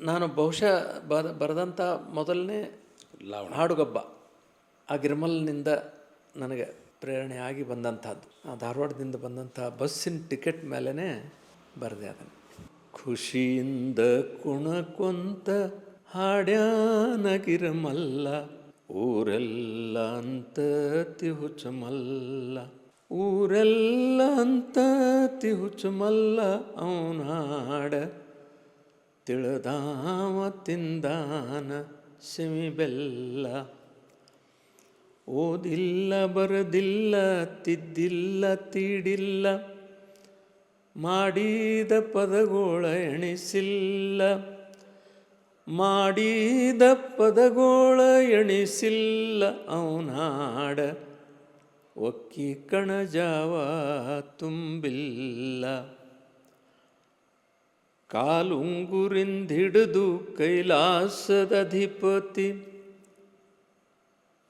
ನಾನು ಬಹುಶಃ ಬರ ಬರೆದಂಥ ಮೊದಲನೇ ಲಾವಣ ಹಾಡುಗಬ್ಬ ಆ ಗಿರ್ಮಲ್ನಿಂದ ನನಗೆ ಪ್ರೇರಣೆ ಆಗಿ ಬಂದಂಥದ್ದು. ಆ ಧಾರವಾಡದಿಂದ ಬಂದಂಥ ಬಸ್ಸಿನ ಟಿಕೆಟ್ ಮೇಲೇ ಬರೆದೆ ಅದನ್ನು. ಖುಷಿಯಿಂದ ಕುಣಕೊಂತ ಹಾಡ್ಯಾನ ಗಿರಮಲ್ಲ ಊರೆಲ್ಲ ಅಂತ ತಿಹುಚಮಲ್ಲ ಊರೆಲ್ಲ ಅಂತ ತಿಹುಚಮಲ್ಲ ಅವನ ಹಾಡ ತಿಳದಾವ ತಿಂದಾನ ಸೆಮಿ ಬೆಲ್ಲ ಓದಿಲ್ಲ ಬರದಿಲ್ಲ, ತಿದ್ದಿಲ್ಲ, ತೀಡಿಲ್ಲ. ಮಾಡಿದ ಪದಗೋಳ ಎಣಿಸಿಲ್ಲ. ಮಾಡಿದ ಪದಗೋಳ ಎಣಿಸಿಲ್ಲ ಅವನಾಡ. ಒಕ್ಕಿ ಕಣಜಾವ ತುಂಬಿಲ್ಲ. ಕಾಲುಂಗುರಿಂದಿಡಿದು ಕೈಲಾಸದಧಿಪತಿ.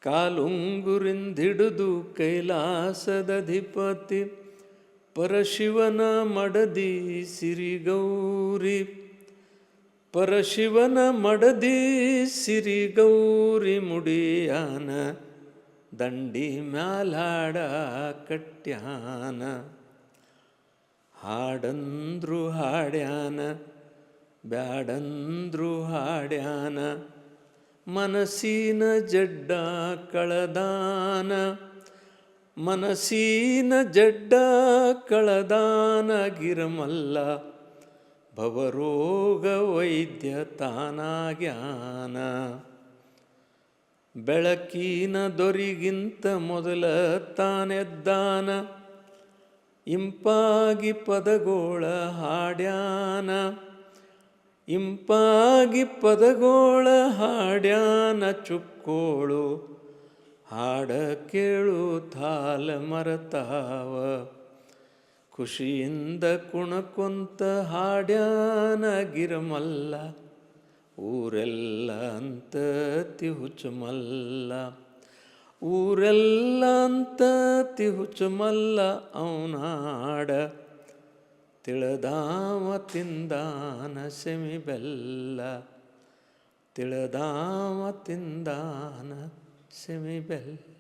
ಕಾಲುಂಗುರಿಂದಿಡಿದು ಕೈಲಾಸದಧಿಪತಿ. ಪರಶಿವನ ಮಡದಿ ಸಿರಿಗೌರಿ. ಪರಶಿವನ ಮಡದಿ ಸಿರಿಗೌರಿ ಮುಡಿಯಾನ. ದಂಡಿ ಮ್ಯಾಲಾಡ ಕಟ್ಯಾನ. ಹಾಡಂದ್ರು ಹಾಡ್ಯಾನ, ಬ್ಯಾಡಂದ್ರು ಹಾಡ್ಯಾನ, ಮನಸ್ಸಿನ ಜಡ್ಡ ಕಳದಾನ, ಮನಸ್ಸಿನ ಜಡ್ಡ ಕಳದಾನ ಗಿರಮಲ್ಲ, ಭವರೋಗ ವೈದ್ಯ ತಾನಾಗ್ಯಾನ. ಬೆಳಕಿನ ದೊರಿಗಿಂತ ಮೊದಲ ತಾನೆದ್ದಾನ ಇಂಪಾಗಿ ಪದಗೋಳ ಹಾಡ್ಯಾನ. ಇಂಪಾಗಿ ಪದಗೋಳ ಹಾಡ್ಯಾನ ಚುಕ್ಕೋಳು. ಹಾಡ ಕೇಳು ಥಾಲ ಮರತಾವ. ಖುಷಿಯಿಂದ ಕುಣಕೊಂತ ಹಾಡ್ಯಾನ ಗಿರಮಲ್ಲ. ಊರೆಲ್ಲ ಅಂತ ತಿಹುಚಮಲ್ಲ ಊರೆಲ್ಲ ಅಂತ ತಿಹುಚಮಲ್ಲ ಅವನಾಡ ತಿಳದಾವ ತಿಂದಾನ ಸೆಮಿ ಬೆಲ್ಲ ತಿಳದಾವ ತಿಂದಾನ ಸೆಮಿ ಬೆಲ್ಲ